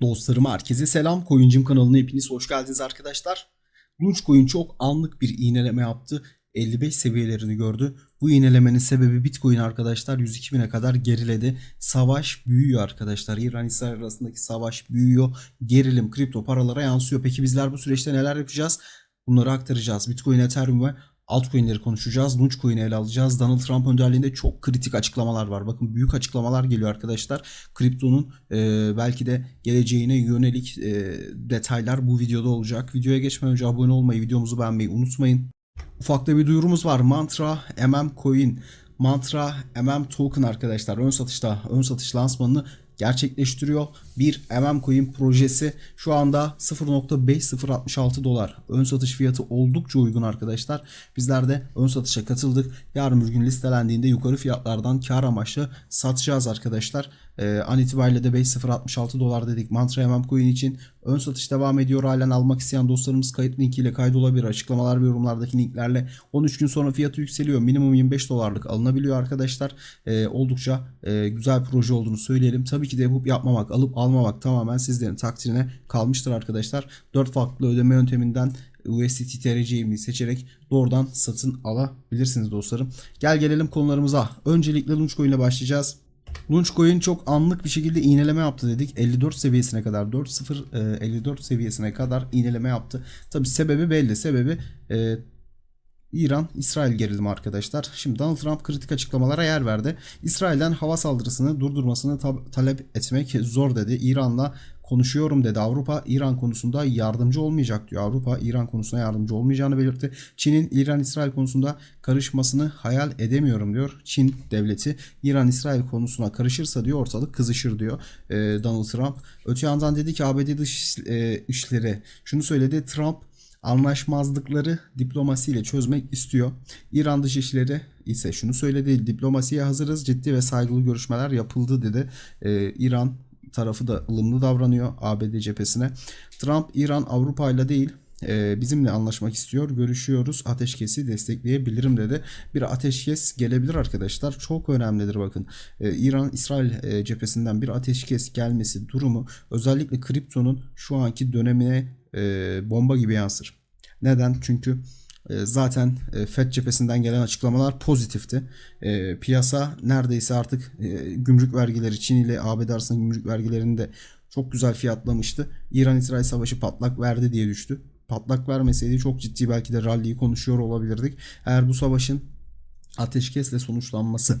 Dostlarım herkese selam. Coincim kanalına hepiniz hoş geldiniz arkadaşlar. Launchcoin çok anlık bir iğneleme yaptı. 55 seviyelerini gördü. Bu iğnelemenin sebebi Bitcoin arkadaşlar 102 bine kadar geriledi. Savaş büyüyor arkadaşlar. İran-İsrail arasındaki savaş büyüyor. Gerilim kripto paralara yansıyor. Peki bizler bu süreçte neler yapacağız? Bunları aktaracağız. Bitcoin, Ethereum ve altcoin'leri konuşacağız. Launchcoin'i ele alacağız. Donald Trump önderliğinde çok kritik açıklamalar var. Bakın büyük açıklamalar geliyor arkadaşlar. Kriptonun e, belki de geleceğine yönelik e, detaylar bu videoda olacak. Videoya geçmeden önce abone olmayı, videomuzu beğenmeyi unutmayın. Ufakta bir duyurumuz var. Mantra MM Coin, Mantra MM Token arkadaşlar ön satışta ön satış lansmanını gerçekleştiriyor. Bir MM Coin projesi şu anda 0.5066 dolar. Ön satış fiyatı oldukça uygun arkadaşlar. Bizler de ön satışa katıldık. Yarın bir gün listelendiğinde yukarı fiyatlardan kar amaçlı satacağız arkadaşlar. Ee, an itibariyle de 5066 dolar dedik Mantra MM Coin için. Ön satış devam ediyor. Halen almak isteyen dostlarımız kayıt linkiyle kaydolabilir. Açıklamalar ve yorumlardaki linklerle 13 gün sonra fiyatı yükseliyor. Minimum 25 dolarlık alınabiliyor arkadaşlar. Ee, oldukça e, güzel proje olduğunu söyleyelim. Tabii ki de yapıp yapmamak, alıp almamak tamamen sizlerin takdirine kalmıştır arkadaşlar. 4 farklı ödeme yönteminden USDT TRC'yi seçerek doğrudan satın alabilirsiniz dostlarım. Gel gelelim konularımıza. Öncelikle Launchcoin ile başlayacağız. Launchcoin çok anlık bir şekilde iğneleme yaptı dedik. 54 seviyesine kadar 4.0 e, 54 seviyesine kadar iğneleme yaptı. Tabi sebebi belli. Sebebi e, İran İsrail gerilimi arkadaşlar. Şimdi Donald Trump kritik açıklamalara yer verdi. İsrail'den hava saldırısını durdurmasını ta- talep etmek zor dedi. İran'la konuşuyorum dedi. Avrupa İran konusunda yardımcı olmayacak diyor. Avrupa İran konusuna yardımcı olmayacağını belirtti. Çin'in İran İsrail konusunda karışmasını hayal edemiyorum diyor. Çin devleti İran İsrail konusuna karışırsa diyor ortalık kızışır diyor e, Donald Trump. Öte yandan dedi ki ABD dış e, işleri şunu söyledi. Trump anlaşmazlıkları diplomasiyle çözmek istiyor. İran Dışişleri ise şunu söyledi. Diplomasiye hazırız. Ciddi ve saygılı görüşmeler yapıldı dedi. Ee, İran tarafı da ılımlı davranıyor ABD cephesine. Trump İran Avrupa ile değil e, bizimle anlaşmak istiyor. Görüşüyoruz. Ateşkesi destekleyebilirim dedi. Bir ateşkes gelebilir arkadaşlar. Çok önemlidir bakın. E, İran İsrail e, cephesinden bir ateşkes gelmesi durumu özellikle kriptonun şu anki dönemine bomba gibi yansır. Neden? Çünkü zaten e, FED cephesinden gelen açıklamalar pozitifti. E, piyasa neredeyse artık e, gümrük vergileri Çin ile ABD arasında gümrük vergilerini de çok güzel fiyatlamıştı. İran-İsrail savaşı patlak verdi diye düştü. Patlak vermeseydi çok ciddi belki de rally'yi konuşuyor olabilirdik. Eğer bu savaşın ateşkesle sonuçlanması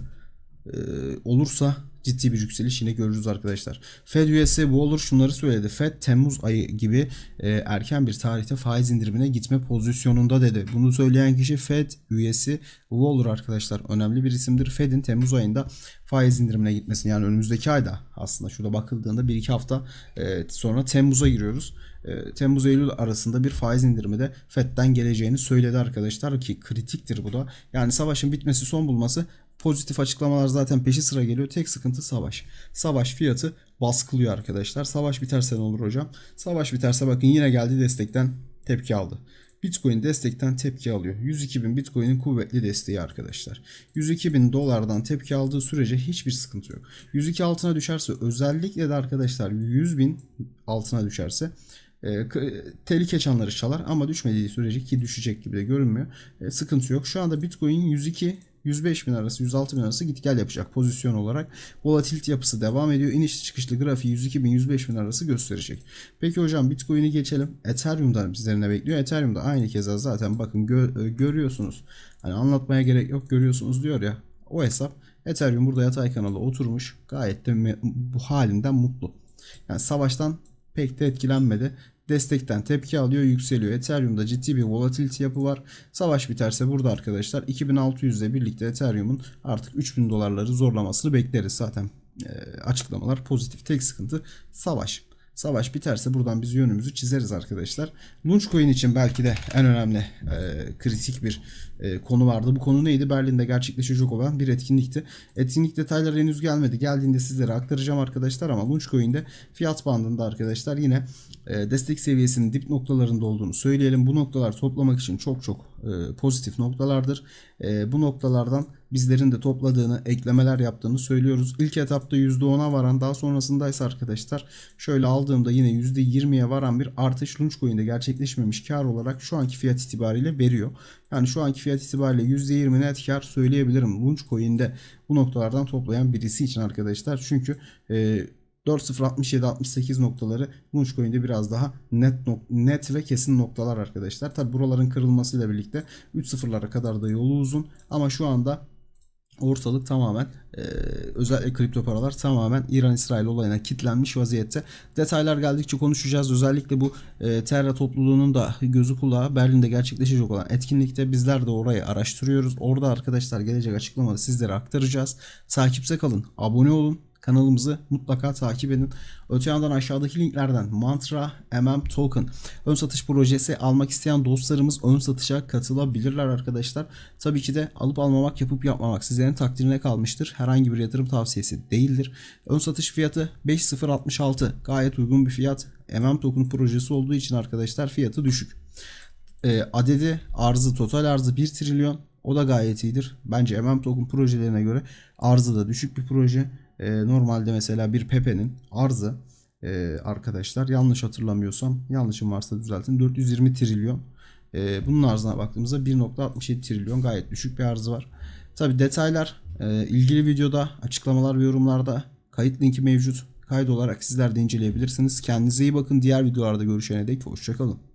e, olursa ciddi bir yükseliş yine görürüz arkadaşlar. Fed üyesi Waller şunları söyledi. Fed Temmuz ayı gibi e, erken bir tarihte faiz indirimine gitme pozisyonunda dedi. Bunu söyleyen kişi Fed üyesi Waller arkadaşlar. Önemli bir isimdir. Fed'in Temmuz ayında faiz indirimine gitmesini yani önümüzdeki ayda aslında şurada bakıldığında 1-2 hafta e, sonra Temmuz'a giriyoruz. E, Temmuz-Eylül arasında bir faiz indirimi de FED'den geleceğini söyledi arkadaşlar ki kritiktir bu da. Yani savaşın bitmesi son bulması Pozitif açıklamalar zaten peşi sıra geliyor. Tek sıkıntı savaş. Savaş fiyatı baskılıyor arkadaşlar. Savaş biterse ne olur hocam? Savaş biterse bakın yine geldi destekten tepki aldı. Bitcoin destekten tepki alıyor. 102 bin Bitcoin'in kuvvetli desteği arkadaşlar. 102 bin dolardan tepki aldığı sürece hiçbir sıkıntı yok. 102 altına düşerse özellikle de arkadaşlar 100 bin altına düşerse e, tehlike çanları çalar ama düşmediği sürece ki düşecek gibi de görünmüyor. E, sıkıntı yok. Şu anda Bitcoin 102 105 bin arası 106 bin arası git gel yapacak pozisyon olarak. Volatility yapısı devam ediyor. İniş çıkışlı grafiği 102 bin 105 bin arası gösterecek. Peki hocam Bitcoin'i geçelim. Ethereum'da bizleri ne bekliyor? Ethereum'da aynı keza zaten bakın gö- görüyorsunuz. Hani anlatmaya gerek yok görüyorsunuz diyor ya. O hesap Ethereum burada yatay kanala oturmuş. Gayet de bu halinden mutlu. Yani savaştan pek de etkilenmedi destekten tepki alıyor yükseliyor. Ethereum'da ciddi bir volatility yapı var. Savaş biterse burada arkadaşlar 2600 ile birlikte Ethereum'un artık 3000 dolarları zorlamasını bekleriz. Zaten e, açıklamalar pozitif. Tek sıkıntı savaş. Savaş biterse buradan biz yönümüzü çizeriz arkadaşlar. Launchcoin için belki de en önemli e, kritik bir e, konu vardı. Bu konu neydi? Berlin'de gerçekleşecek olan bir etkinlikti. Etkinlik detayları henüz gelmedi. Geldiğinde sizlere aktaracağım arkadaşlar ama Launchcoin'de fiyat bandında arkadaşlar yine e, destek seviyesinin dip noktalarında olduğunu söyleyelim. Bu noktalar toplamak için çok çok pozitif noktalardır. E, bu noktalardan bizlerin de topladığını, eklemeler yaptığını söylüyoruz. İlk etapta %10'a varan daha sonrasında ise arkadaşlar şöyle aldığımda yine %20'ye varan bir artış Launchcoin'de gerçekleşmemiş kar olarak şu anki fiyat itibariyle veriyor. Yani şu anki fiyat itibariyle %20 net kar söyleyebilirim Launchcoin'de bu noktalardan toplayan birisi için arkadaşlar. Çünkü e, 4.067-68 noktaları Launchcoin'de biraz daha net net ve kesin noktalar arkadaşlar. Tabi buraların kırılmasıyla birlikte 3.0'lara kadar da yolu uzun ama şu anda ortalık tamamen e, özellikle kripto paralar tamamen İran-İsrail olayına kilitlenmiş vaziyette. Detaylar geldikçe konuşacağız. Özellikle bu e, Terra topluluğunun da gözü kulağı Berlin'de gerçekleşecek olan etkinlikte bizler de orayı araştırıyoruz. Orada arkadaşlar gelecek açıklamada sizlere aktaracağız. Takipte kalın, abone olun. Kanalımızı mutlaka takip edin. Öte yandan aşağıdaki linklerden Mantra MM Token ön satış projesi almak isteyen dostlarımız ön satışa katılabilirler arkadaşlar. Tabii ki de alıp almamak yapıp yapmamak sizlerin takdirine kalmıştır. Herhangi bir yatırım tavsiyesi değildir. Ön satış fiyatı 5066 gayet uygun bir fiyat. MM Token projesi olduğu için arkadaşlar fiyatı düşük. E, adedi arzı total arzı 1 trilyon o da gayet iyidir. Bence MM Token projelerine göre arzı da düşük bir proje. E, normalde mesela bir Pepe'nin arzı e, arkadaşlar yanlış hatırlamıyorsam yanlışım varsa düzeltin 420 trilyon. E, bunun arzına baktığımızda 1.67 trilyon gayet düşük bir arzı var. Tabi detaylar e, ilgili videoda açıklamalar ve yorumlarda kayıt linki mevcut. Kaydolarak sizler de inceleyebilirsiniz. Kendinize iyi bakın. Diğer videolarda görüşene dek hoşçakalın.